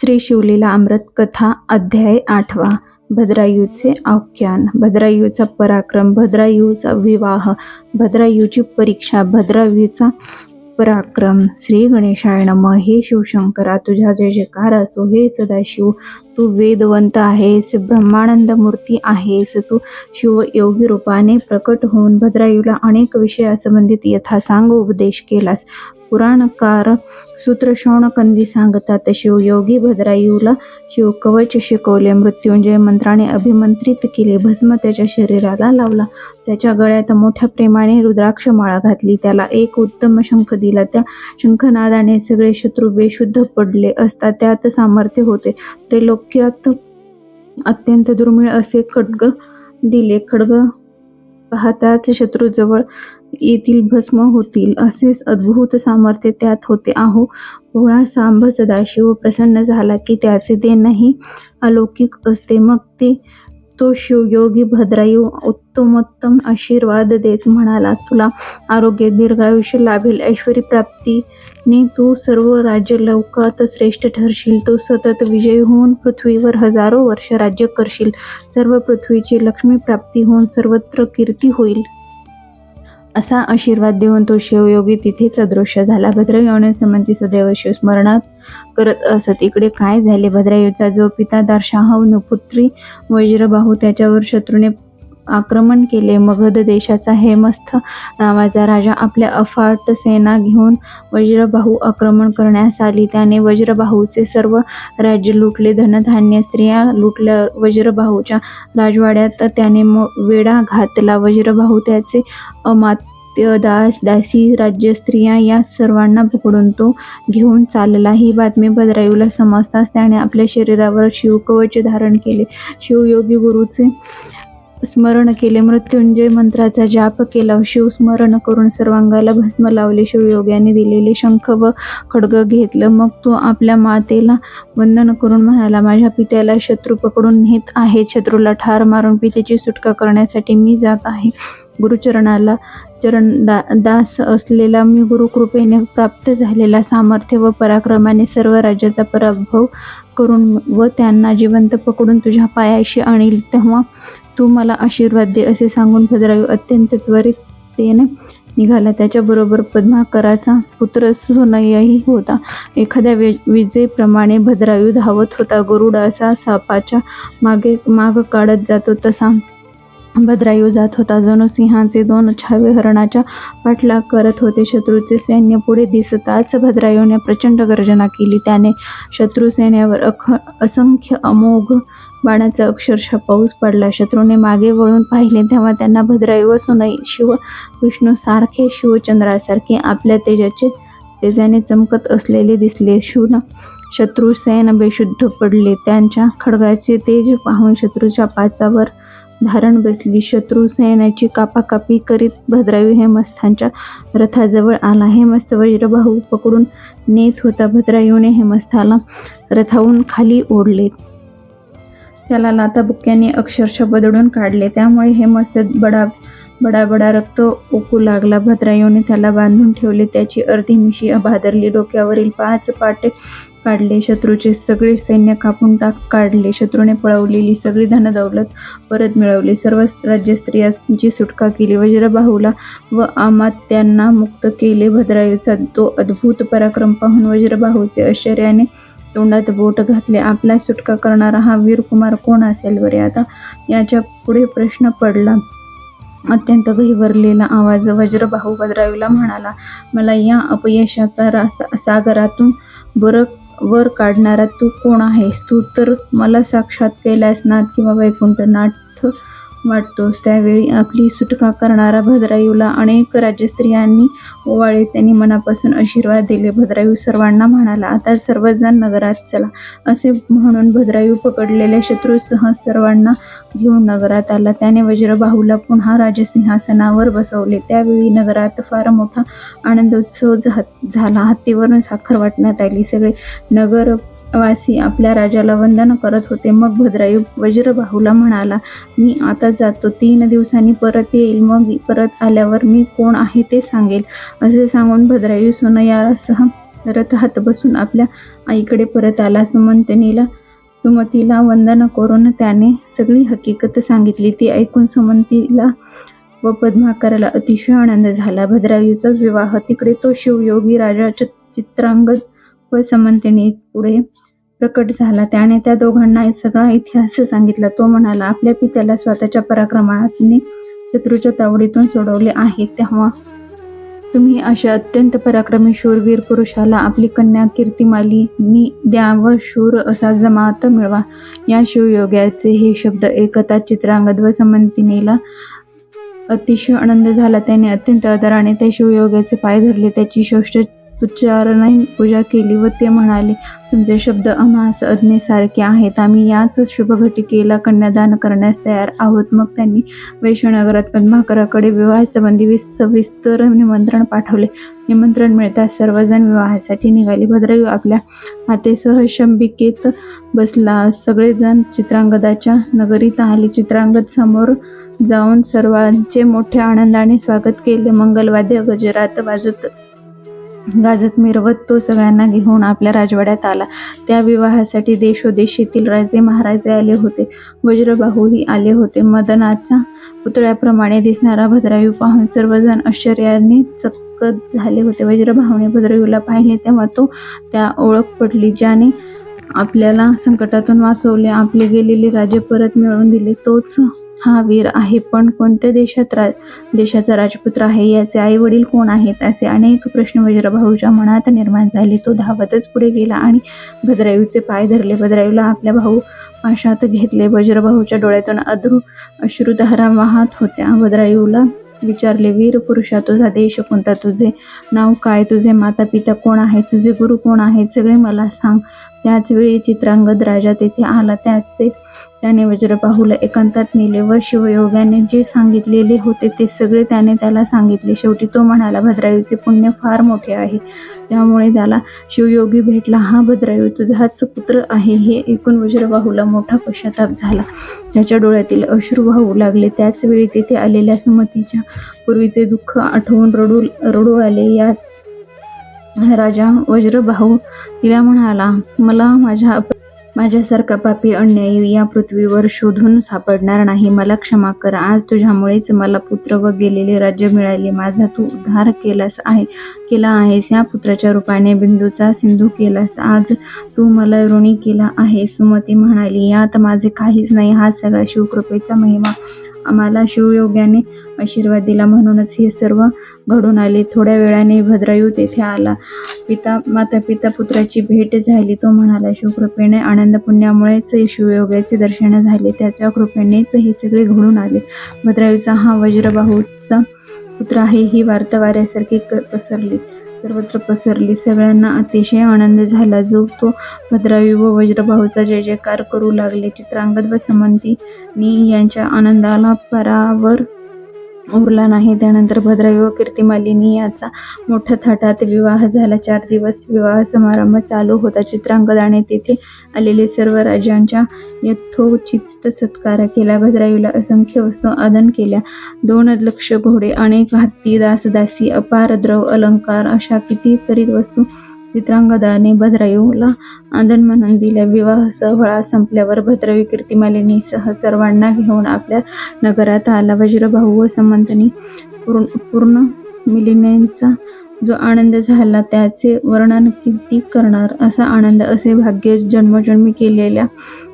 श्री शिवलीला अमृत कथा अध्याय आठवा. भद्रायूचे आख्यान. भद्रायूचा पराक्रम भद्रायूचा विवाह भद्रायूची परीक्षा भद्रायूचा पराक्रम. श्री गणेशाय नम. हे शिवशंकरा तुझा जय जयकार असो हे सदाशिव. तू वेदवंत आहेस ब्रह्मानंद मूर्ती आहेस तू शिव योगी रूपाने प्रकट होऊन भद्रायूला अनेक विषयासंबंधित यथासांग उपदेश केलास. पुराणकार सूत्र कंदी सांगतात शिवयोगी भद्रायूला शिव कवच शिकवले मृत्युंजय मंत्राने अभिमंत्रित केले भस्म त्याच्या शरीराला लावला. त्याच्या गळ्यात मोठ्या प्रेमाने रुद्राक्ष माळा घातली त्याला एक उत्तम शंख दिला. त्या शंखनादाने सगळे शत्रू बेशुद्ध पडले असता त्यात सामर्थ्य होते. त्रैलोक्यात अत्यंत दुर्मिळ असे खड्ग दिले. खड्ग पाहताच शत्रू जवळ येथील भस्म होतील. असे अद्भुत सामर्थ्य त्यात होते. आहो भोळा सांभ सदाशिव प्रसन्न झाला की त्याचे देणही अलौकिक असते. मग ते तो शिवयोगी भद्रायू उत्तमोत्तम आशीर्वाद देत म्हणाला तुला आरोग्य दीर्घायुष्य लाभेल ऐश्वरी प्राप्तीने तू सर्व राज्य लौकात श्रेष्ठ ठरशील. तू सतत विजयी होऊन पृथ्वीवर हजारो वर्ष राज्य करशील. सर्व पृथ्वीची लक्ष्मी प्राप्ती होऊन सर्वत्र कीर्ती होईल. असा आशीर्वाद देऊन तो शिवयोगी तिथेच अदृश्य झाला. भद्रयोने संबंधी सदैव शिवस्मरणात करत असत. इकडे काय झाले? भद्रायूचा जो पिता दारशाहू पुत्री वज्रबाहू त्याच्यावर शत्रूने आक्रमण केले. मगध देशाचा हेमस्थ नावाचा राजा आपल्या अफाट सेना घेऊन वज्रबाहू आक्रमण करण्यास आली. त्याने वज्रबाहूचे सर्व राज्य लुटले. धनधान्य स्त्रिया लुटल्या. वज्रबाहूच्या राजवाड्यात त्याने वेडा वेढा घातला. वज्रबाहू त्याचे अमात्य दास दासी राज्य स्त्रिया या सर्वांना पकडून तो घेऊन चालला. ही बातमी बदरायूला समजताच त्याने आपल्या शरीरावर शिवकवच धारण केले. शिवयोगी गुरुचे स्मरण केले. मृत्युंजय मंत्राचा जाप केला. शिवस्मरण करून सर्वांगाला भस्म लावले. शिवयोग्याने दिलेले शंख व खडग घेतलं. मग तो आपल्या मातेला वंदन करून म्हणाला माझ्या पित्याला शत्रू पकडून नेत आहे. शत्रूला ठार मारून पितेची सुटका करण्यासाठी मी जात आहे. गुरुचरणाला चरण दा दास असलेला मी गुरुकृपेने प्राप्त झालेला सामर्थ्य व पराक्रमाने सर्व राज्याचा पराभव करून व त्यांना जिवंत पकडून तुझ्या पायाशी आणील तेव्हा तू मला आशीर्वाद दे असे सांगून भद्रायू अत्यंत त्वरिततेने निघाला. त्याच्याबरोबर पद्माकराचा पुत्र सोनयही होता. एखाद्या वे विजेप्रमाणे भद्रायू धावत होता. गरुड असा सापाच्या मागे माग काढत जातो तसा भद्रायू जात होता. जणू सिंहाचे दोन छावे हरणाच्या पाठलाग करत होते. शत्रूचे सैन्य पुढे दिसताच भद्रायूने प्रचंड गर्जना केली. त्याने शत्रू सैन्यावर अख असंख्य अमोघ बाणाचा अक्षरशः पाऊस पडला. शत्रूने मागे वळून पाहिले तेव्हा त्यांना भद्रायू असून शिव विष्णू सारखे शिवचंद्रासारखे आपल्या तेजाचे तेजाने चमकत असलेले दिसले. शिवना शत्रू सैन बेशुद्ध पडले. त्यांच्या खडगाचे तेज पाहून शत्रूच्या पाचावर धारण बसली. शत्रू सैन्याची कापाकापी करीत भद्रायू हेमस्थांच्या रथाजवळ आला. हेमस्त वज्रबाहू पकडून नेत होता. भद्रायूने हेमस्थाला रथाहून खाली ओढले. त्याला लाथाबुक्क्याने अक्षरशः बदडून काढले. त्यामुळे हेमस्त बडा बडा बडा रक्त ओकू लागला. भद्रायूने त्याला बांधून ठेवले. त्याची अर्धी मिशी भादरली डोक्यावरील पाच पाटे काढले. शत्रूचे सगळे सैन्य कापून टाक काढले. शत्रूने पळवलेली सगळी धनदौलत परत मिळवली. सर्व राज्य स्त्रियांची सुटका केली. वज्रबाहूला व आमात्यांना मुक्त केले. भद्रायूचा तो अद्भुत पराक्रम पाहून वज्रबाहूचे आश्चर्याने तोंडात बोट घातले. आपला सुटका करणारा हा वीरकुमार कोण असेल बरे? आता याच्यापुढे प्रश्न पडला. अत्यंत गहिवरलेला आवाज वज्रबाहू भद्रायूला म्हणाला मला या अपयशाचा रास सागरातून बर वर काढणारा तू कोण आहेस? तू तर मला साक्षात कैलासनाथ किंवा वैकुंठनाथ वाटतोस त्यावेळी आपली सुटका करणारा भद्रायूला अनेक राज्यस्त्रियांनी ओवाळे त्यांनी मनापासून आशीर्वाद दिले. भद्रायू सर्वांना म्हणाला आता सर्वजण नगरात चला. असे म्हणून भद्रायू पकडलेल्या शत्रूसह सर्वांना घेऊन नगरात आला. त्याने वज्रबाहूला पुन्हा राजसिंहासनावर बसवले. त्यावेळी नगरात फार मोठा आनंदोत्सव झाला. हत्तीवरून साखर वाटण्यात आली. सगळे नगर वासी आपल्या राजाला वंदन करत होते. मग भद्रायू वज्रबाहूला म्हणाला मी आता जातो. तीन दिवसांनी परत येईल. मग परत आल्यावर मी कोण आहे ते सांगेल. असे सांगून भद्रायू सोनयासह रथात बसून आपल्या आईकडे परत आला. सुमंतनीला सुमतीला वंदन करून त्याने सगळी हकीकत सांगितली. ती ऐकून सुमंतीला व पद्माकराला अतिशय आनंद झाला. भद्रायूचा विवाह तिकडे तो शिवयोगी राजा चित्रांगद व समंतनी पुढे प्रकट झाला. त्याने त्या दोघांना सगळा इतिहास सांगितला. तो म्हणाला आपल्या पित्याला स्वतःच्या पराक्रमाने शत्रूच्या तावडीतून सोडवले आहे. तेव्हा तुम्ही अशा अत्यंत पराक्रमी शूरवीर पुरुषाला आपली कन्या कीर्तिमालिनी द्या व शूर असा जमात मिळवा. या शिवयोग्याचे हे शब्द एकता चित्रांगद व समंतिनीला अतिशय आनंद झाला. त्याने अत्यंत आदराने त्या शिवयोग्याचे पाय धरले. त्याची षष्ठ उच्चारणाने पूजा केली व ते म्हणाले तुमचे शब्द आम्हास अज्ञेसारखे आहेत. आम्ही याच शुभघटिकेला कन्यादान करण्यास तयार आहोत. मग त्यांनी वैश्वनगरात पद्माकराकडे विवाहासंबंधी विस सविस्तर निमंत्रण पाठवले. निमंत्रण मिळताच सर्वजण विवाहासाठी निघाले. भद्रयू आपल्या मातेसह शंभिकेत बसला. सगळेजण चित्रांगदाच्या नगरीत आले. चित्रांगद समोर जाऊन सर्वांचे मोठ्या आनंदाने स्वागत केले. मंगलवाद्य गजरात वाजत गाजत मिरवत तो सगळ्यांना घेऊन आपल्या राजवाड्यात आला. त्या विवाहासाठी देशोदेशीतील राजे महाराजे आले होते. वज्रबाहूही आले होते. मदनाच्या पुतळ्याप्रमाणे दिसणारा भद्रायू पाहून सर्वजण आश्चर्याने चक्क झाले होते. वज्रभाऊने भद्रायूला पाहिले तेव्हा तो त्या ओळख पडली ज्याने आपल्याला संकटातून वाचवले. आपले गेलेले राजे परत मिळवून दिले. तोच हा वीर आहे. पण कोणत्या देशात रा देशाचा राजपुत्र आहे? याचे आई वडील कोण आहेत? असे अनेक प्रश्न वज्रभाऊच्या मनात निर्माण झाले. तो धावतच पुढे गेला आणि भद्रायूचे पाय धरले. भद्रायूला आपल्या भाऊ पाशात घेतले. वज्रभाऊच्या डोळ्यातून अद्रू अश्रुधारा वाहत होत्या. भद्रायूला विचारले वीर पुरुषा तुझा देश कोणता? तुझे नाव काय? तुझे माता पिता कोण आहे तुझे गुरु कोण आहेत? सगळे मला सांग. त्याचवेळी चित्रांगद राजा तेथे आला. त्याचे त्याने वज्रबाहूला एकांतात नेले. व शिवयोगाने जे सांगितलेले होते ते सगळे त्याने त्याला सांगितले. शेवटी तो म्हणाला भद्रायूचे पुण्य फार मोठे आहे. त्यामुळे त्याला शिवयोगी भेटला. हा भद्रायू तुझाच पुत्र आहे. हे ऐकून वज्रबाहूला मोठा पश्चाताप झाला. त्याच्या डोळ्यातील अश्रू वाहू लागले. त्याचवेळी तेथे आलेल्या सुमतीच्या पूर्वीचे दुःख आठवून रडू रडू आले. याच राजा वज्रबाहू तिला म्हणाला मला माझ्या माझ्यासारखा पापी अन्यायी या पृथ्वीवर शोधून सापडणार नाही. मला क्षमा कर. आज तुझ्यामुळेच मला पुत्र व गेलेले राज्य मिळाले. माझा तू उद्धार केलास आहे केला आहेस. या पुत्राच्या रूपाने बिंदूचा सिंधू केलास. आज तू मला ऋणी केला आहे सुमती म्हणाली यात माझे काहीच नाही. हा सगळा शिवकृपेचा महिमा. आम्हाला शिवयोग्याने आशीर्वाद दिला. म्हणूनच हे सर्व घडून आले. थोड्या वेळाने भद्रायू तेथे आला. पिता माता पिता पुत्राची भेट झाली. तो म्हणाला शिवकृपेने आनंद पुण्यामुळेच शिवयोगाचे दर्शन झाले. त्याच्या कृपेनेच हे सगळे घडून आले. भद्रायूचा हा वज्रबाहूचा पुत्र आहे. ही वार्ता वाऱ्यासारखी क- पसरली. सर्वत्र पसरली. सगळ्यांना अतिशय आनंद झाला. जो तो भद्रायू व वज्रभाऊचा जय जयकार करू लागले. चित्रांगद व समंतीनी यांच्या आनंदाला परावर उरला नाही. त्यानंतर भद्रायू व कीर्तिमालिनी याचा मोठ्या थाटात विवाह झाला. चार दिवस विवाह समारंभ चालू होता. चित्रांगदाने तेथे आलेले सर्व राजांच्या यथोचित सत्कार केला. भद्रायूला असंख्य वस्तू आदन केल्या. दोन लक्ष घोडे अनेक हत्ती दासदासी अपार द्रव अलंकार अशा कितीतरी वस्तू चित्रांगदाने भद्रायूला आदन म्हणून दिल्या. विवाह सोहळा संपल्यावर भद्रायू कीर्तिमालिनीसह सर्वांना घेऊन आपल्या नगरात आला. वज्रभाऊ व समंतनी पूर्ण पूर्ण मिलिनेचा जो आनंद झाला त्याचे वर्णन किती करणार असा आनंद असे भाग्य जन्मजन्मी केलेल्या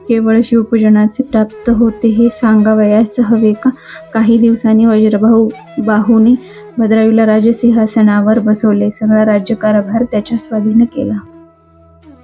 केवळ शिवपूजनाचे प्राप्त होते हे सांगावयास हवे का? काही दिवसांनी वज्रभाऊ बाहूने भद्रायूला राजसिंहासनावर बसवले. सगळा राज्यकारभार त्याच्या स्वाधीन केला.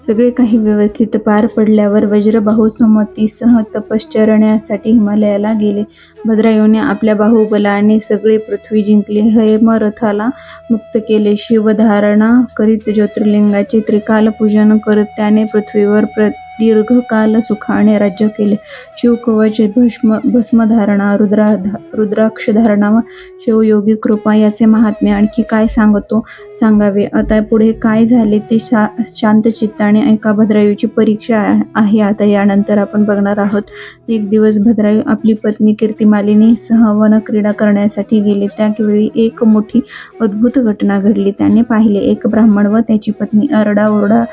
सगळे काही व्यवस्थित पार पडल्यावर वज्रबाहू सुमतीसह तपश्चरण्यासाठी हिमालयाला गेले. भद्रायूने आपल्या बाहुबलाने सगळे पृथ्वी जिंकली. हेमरथाला मुक्त केले. शिवधारणा करीत ज्योतिर्लिंगाचे त्रिकाल पूजन करत त्याने पृथ्वीवर प्र दीर्घकाल सुखाने राज्य केले. शिवकवच भस्म भस्मधारणा रुद्रा रुद्राक्ष धारणा व शिवयोगी कृपा याचे महात्म्य आणखी काय सांगतो? सांगावे. आता पुढे काय झाले ते शा शांत चित्ताने ऐका भद्रायूची परीक्षा आहे- आता यानंतर आपण बघणार आहोत. एक दिवस भद्रायू आपली पत्नी कीर्तिमालिनी सह वन क्रीडा करण्यासाठी गेले. त्यावेळी एक मोठी अद्भुत घटना घडली. त्याने पाहिले एक ब्राह्मण व त्याची पत्नी आरडाओरडा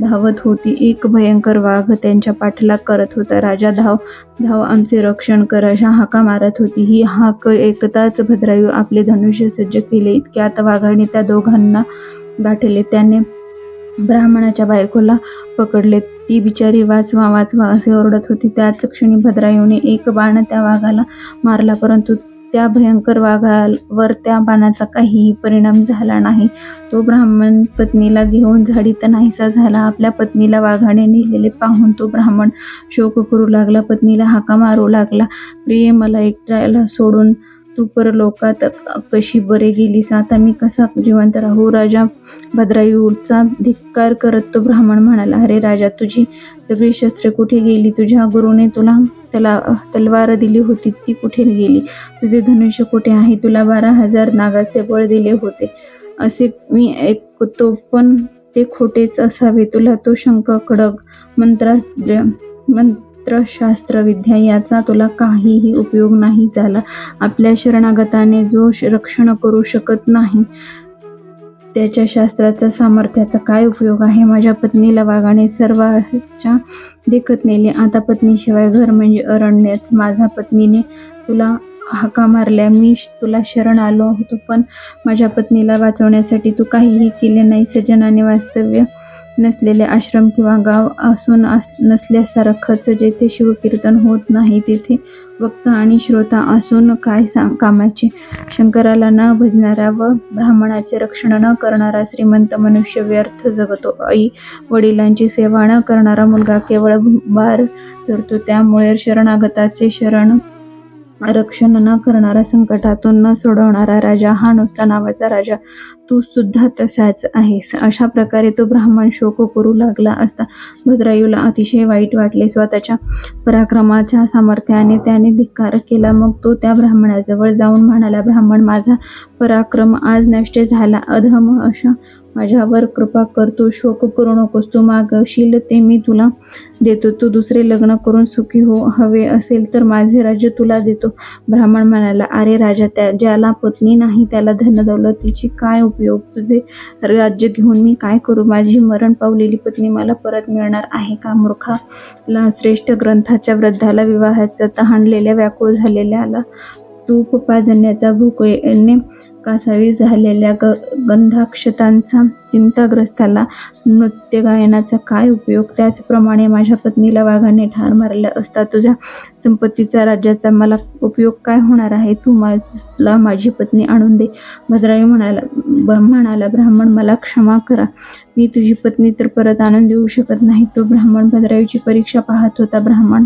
धावत होती. एक भयंकर वाघ त्यांच्या पाठलाग करत होता. राजा धाव धाव आमचे रक्षण कर अशा हाका मारत होती. ही हाक एकदाच भद्रायू आपले धनुष्य सज्ज केले. इतक्यात वाघाने त्या दोघांना गाठले. त्याने ब्राह्मणाच्या बायकोला पकडले. ती बिचारी वाचवा वाचवा असे ओरडत होती. त्याच क्षणी भद्रायूने एक बाण त्या वाघाला मारला. परंतु त्या भयंकर वाघावर त्या बाणाचा काहीही परिणाम झाला नाही. तो ब्राह्मण पत्नीला घेऊन झाडीत नाहीसा झाला. आपल्या पत्नीला वाघाने नेलेले पाहून तो ब्राह्मण शोक करू लागला. पत्नीला हाका मारू लागला. प्रिय मला एकट्याला सोडून तू परलोकात कशी बरे गेलीस? आता मी कसा जिवंत राहू? राजा भद्रायूचा धिक्कार करत तो ब्राह्मण म्हणाला अरे राजा तुझी सगळी शस्त्रे कुठे गेली? तुझ्या गुरुने तुला त्याला तलवार दिली होती ती कुठे गेली? तुझे धनुष्य कुठे आहे? तुला बारा हजार नागाचे बळ दिले होते. असे मी ऐकतो पण ते खोटेच असावे. तुला तो शंख खडग मंत्र मंत्रशास्त्र विद्या याचा तुला काहीही उपयोग नाही झाला. आपल्या शरणागताने जो रक्षण करू शकत नाही त्याच्या शास्त्राचा सामर्थ्याचा काय उपयोग आहे? माझ्या पत्नीला वाघाने सर्वाच्या देखत नेले. आता पत्नीशिवाय घर म्हणजे अरण्यच माझ्या पत्नीने तुला हाका मारल्या. मी तुला शरण आलो होतो पण माझ्या पत्नीला वाचवण्यासाठी तू काहीही केले नाही. सज्जनाने वास्तव्य नसलेले आश्रम किंवा गाव असून अस नसल्यासारखंच जेथे शिवकीर्तन होत नाही तेथे वक्ता आणि श्रोता असून काय सांग कामाचे? शंकराला न भजणारा व ब्राह्मणाचे रक्षण न करणारा श्रीमंत मनुष्य व्यर्थ जगतो. आई वडिलांची सेवा न करणारा मुलगा केवळ बार धरतो. त्यामुळे शरणागताचे शरण रक्षण न करणारा संकटातून न सोडवणारा राजा हा नुसता नावाचा राजा. तू सुद्धा तसाच आहेस. अशा प्रकारे तो ब्राह्मण शोक करू लागला असता. भद्रायूला अतिशय वाईट वाटले. स्वतःच्या पराक्रमाच्या सामर्थ्याने त्याने धिक्कार केला. मग तो त्या ब्राह्मणाजवळ जाऊन म्हणाला ब्राह्मण माझा पराक्रम आज नष्ट झाला. अधम अशा माझ्यावर कृपा कर तू शोक करू नकोस तू मागशील ते मी तुला देतो. तू दुसरे लग्न करून सुखी हो हवे असेल तर माझे राज्य तुला देतो. ब्राह्मण म्हणाला अरे राजा त्या ज्याला पत्नी नाही त्याला धनदौलतीची काय उपयोग? तुझे राज्य घेऊन मी काय करू? माझी मरण पावलेली पत्नी मला परत मिळणार आहे का मूर्खाला श्रेष्ठ ग्रंथाच्या वृद्धाला विवाहाचा तहानलेल्या व्याकुळ झालेल्याला? तूप पाजण्याचा भूकेने कासावी झालेल्या ग गंधाक्षतांचा चिंताग्रस्ताला नृत्य गायनाचा काय उपयोग? त्याचप्रमाणे माझ्या पत्नीला वाघाने ठार मारला असता तुझ्या संपत्तीचा राज्याचा मला उपयोग काय होणार आहे? तू मला माझी पत्नी आणून दे. भद्रावी म्हणाला म्हणाला ब्राह्मण मला क्षमा करा. मी तुझी पत्नी तर परत आणून देऊ शकत नाही. तो ब्राह्मण भद्रायूची परीक्षा पाहत होता. ब्राह्मण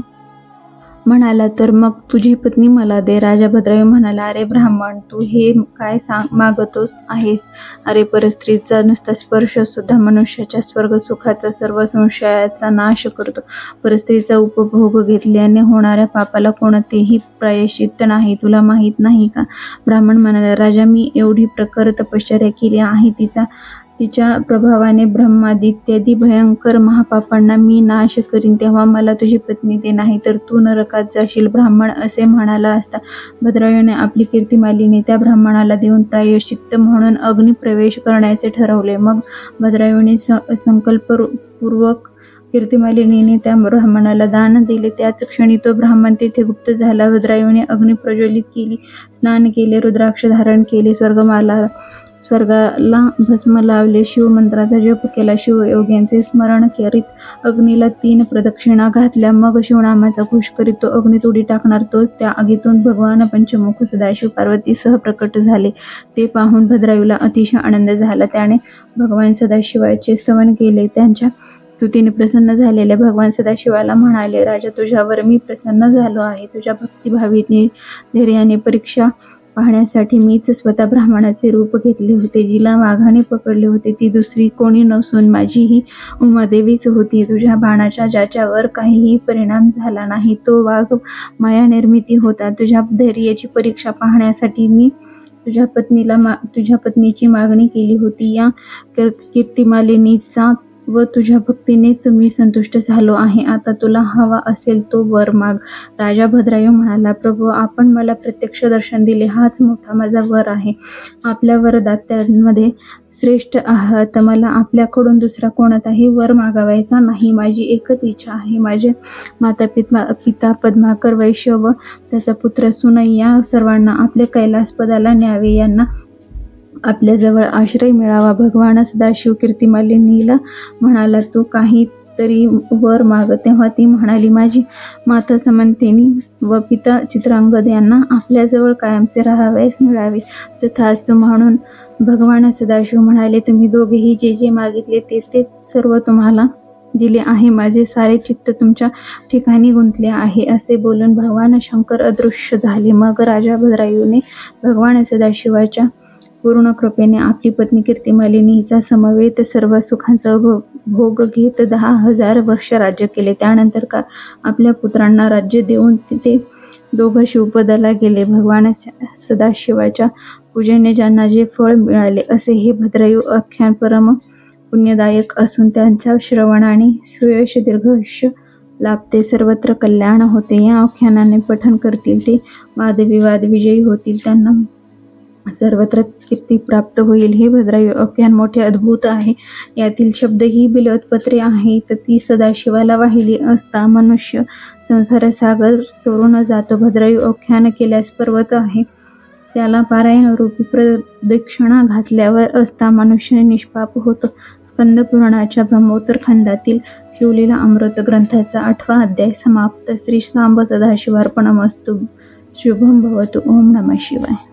म्हणाला तर मग तुझी पत्नी मला दे. राजा भद्रावी म्हणाला अरे ब्राह्मण तू हे काय सांग मागतोस आहेस? अरे परस्त्रीचा नुसता स्पर्श सुद्धा मनुष्याच्या स्वर्ग सुखाचा सर्व संशयाचा नाश करतो. परस्त्रीचा उपभोग घेतल्याने होणाऱ्या पापाला कोणतेही प्रायश्चित्त नाही. तुला माहीत नाही का? ब्राह्मण म्हणाला राजा मी एवढी प्रखर तपश्चर्या केली आहे. तिचा तिच्या प्रभावाने ब्रह्मादित्यादी भयंकर महापापांना मी नाश करीन. तेव्हा मला तुझी पत्नी दे नाही तर तू नरकात जाशील ब्राह्मण असे म्हणाला असता. भद्रायूने आपली कीर्तिमालिनी त्या ब्राह्मणाला देऊन प्रायश्चित्त म्हणून अग्निप्रवेश करण्याचे ठरवले. मग भद्रायूने स संकल्पपूर्वक कीर्तिमालिनीने त्या ब्राह्मणाला दान दिले. त्याच क्षणी तो ब्राह्मण तेथे गुप्त झाला. रुद्रायूने अग्नी प्रज्वलित केली स्नान केले रुद्राक्ष धारण केले स्वर्गमाला स्वर्गाला भस्म लावले. शिवमंत्राचा जप केला. शिवयोग्यांचे स्मरण करीत अग्नीला तीन प्रदक्षिणा घातल्या. मग शिवनामाचा खुश करीत तो अग्नीत उडी टाकणार. तोच त्या आगीतून भगवान पंचमुख सदाशिव पार्वतीसह प्रकट झाले. ते पाहून भद्रायूला अतिशय आनंद झाला. त्याने भगवान सदाशिवाचे स्तवन केले. त्यांच्या स्तुतीने प्रसन्न झालेल्या भगवान सदाशिवाला म्हणाले राजा तुझ्यावर मी प्रसन्न झालो आहे. तुझ्या भक्तिभावीने धैर्याने परीक्षा पाहण्यासाठी मीच स्वतः ब्राह्मणाचे रूप घेतले होते. जिला वाघाने पकडले होते. ती दुसरी कोणी नसून माझी ही उमादेवीच होती. तुझ्या बाणाच्या ज्याच्यावर काहीही परिणाम झाला नाही तो वाघ माया निर्मिती होता. तुझ्या धैर्याची परीक्षा पाहण्यासाठी मी तुझ्या पत्नीला मा तुझ्या पत्नीची मागणी केली होती. या कीर्तिमालिनीचा व तुझ्या भक्तीनेच मी संतुष्ट झालो आहे. आता तुला हवा असेल तो वर माग. राजा भद्रायू म्हणाला प्रभू आपण मला प्रत्यक्ष दर्शन दिले. हाच मोठा माझा वर आहे. आपल्या वरदात्यांमध्ये श्रेष्ठ आहात. मला आपल्याकडून दुसरा कोणताही वर मागावायचा नाही. माझी एकच इच्छा आहे. माझे माता पिता पिता पद्माकर वैश्य व त्याचा पुत्र सुनई या सर्वांना आपल्या कैलासपदाला न्यावे. यांना आपल्याजवळ आश्रय मिळावा. भगवान सदाशिव कीर्तिमालिनीला म्हणाला तू काही तरी वर माग. तेव्हा ती म्हणाली माझी माता समंतेनी व पिता चित्रांगद यांना आपल्याजवळ कायमचे राहावयास मिळावे. तथास्तु म्हणून भगवान सदाशिव म्हणाले तुम्ही दोघेही जे जे मागितले ते ते सर्व तुम्हाला दिले आहे. माझे सारे चित्त तुमच्या ठिकाणी गुंतले आहे. असे बोलून भगवान शंकर अदृश्य झाले. मग राजा भद्रायूने भगवान सदाशिवाच्या पूर्ण कृपेने आपली पत्नी कीर्तिमालिनी हिचा समवेत सर्व सुखांचा भोग घेत दहा हजार वर्ष राज्य केले. त्यानंतर का आपल्या पुत्रांना राज्य देऊन ते दोघं शिवपदाला गेले. भगवान सदाशिवाच्या पूजेने ज्यांना जे फळ मिळाले असे हे भद्रयू आख्यान परम पुण्यदायक असून त्यांच्या श्रवणाने सुयश दीर्घायुष्य लाभते. सर्वत्र कल्याण होते. या आख्यानाने पठन करतील ते. वादविवाद विजयी होतील. त्यांना सर्वत्र कीर्ती प्राप्त होईल. हे भद्रायू अभियान मोठे अद्भुत आहे. यातील शब्द ही बिलोत्पत्रे आहेत. ती सदाशिवाला वाहिली असता मनुष्य संसार सागर तोरून जातो. भद्रायू आख्यान केल्यास पर्वत आहे. त्याला पारायण रूपी प्रदक्षिणा घातल्यावर असता मनुष्य निष्पाप होतो. स्कंद पुराणाच्या ब्रह्मोत्तर खंडातील शिवलीला अमृत ग्रंथाचा आठवा अध्याय समाप्त. श्री सांब सदाशिवार्पणमस्तु. शुभम भवतु. ओम नमः शिवाय.